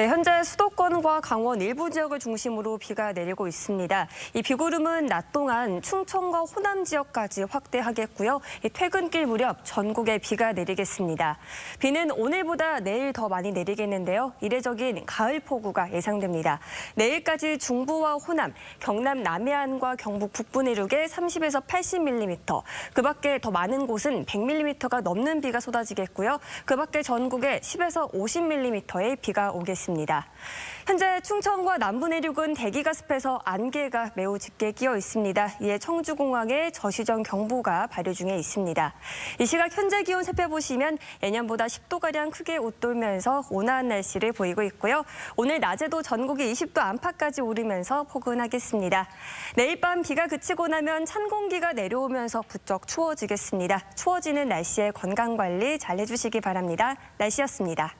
네, 현재 수도권과 강원 일부 지역을 중심으로 비가 내리고 있습니다. 이 비구름은 낮 동안 충청과 호남 지역까지 확대하겠고요. 이 퇴근길 무렵 전국에 비가 내리겠습니다. 비는 오늘보다 내일 더 많이 내리겠는데요. 이례적인 가을 폭우가 예상됩니다. 내일까지 중부와 호남, 경남 남해안과 경북 북부 내륙에 30에서 80mm, 그 밖에 더 많은 곳은 100mm가 넘는 비가 쏟아지겠고요. 그 밖에 전국에 10에서 50mm의 비가 오겠 습니다. 현재 충청과 남부 내륙은 대기가 습해서 안개가 매우 짙게 끼어 있습니다. 이에 청주공항에 저시정 경보가 발효 중에 있습니다. 이 시각 현재 기온 살펴보시면 예년보다 10도가량 크게 웃돌면서 온화한 날씨를 보이고 있고요. 오늘 낮에도 전국이 20도 안팎까지 오르면서 포근하겠습니다. 내일 밤 비가 그치고 나면 찬 공기가 내려오면서 부쩍 추워지겠습니다. 추워지는 날씨에 건강 관리 잘 해주시기 바랍니다. 날씨였습니다.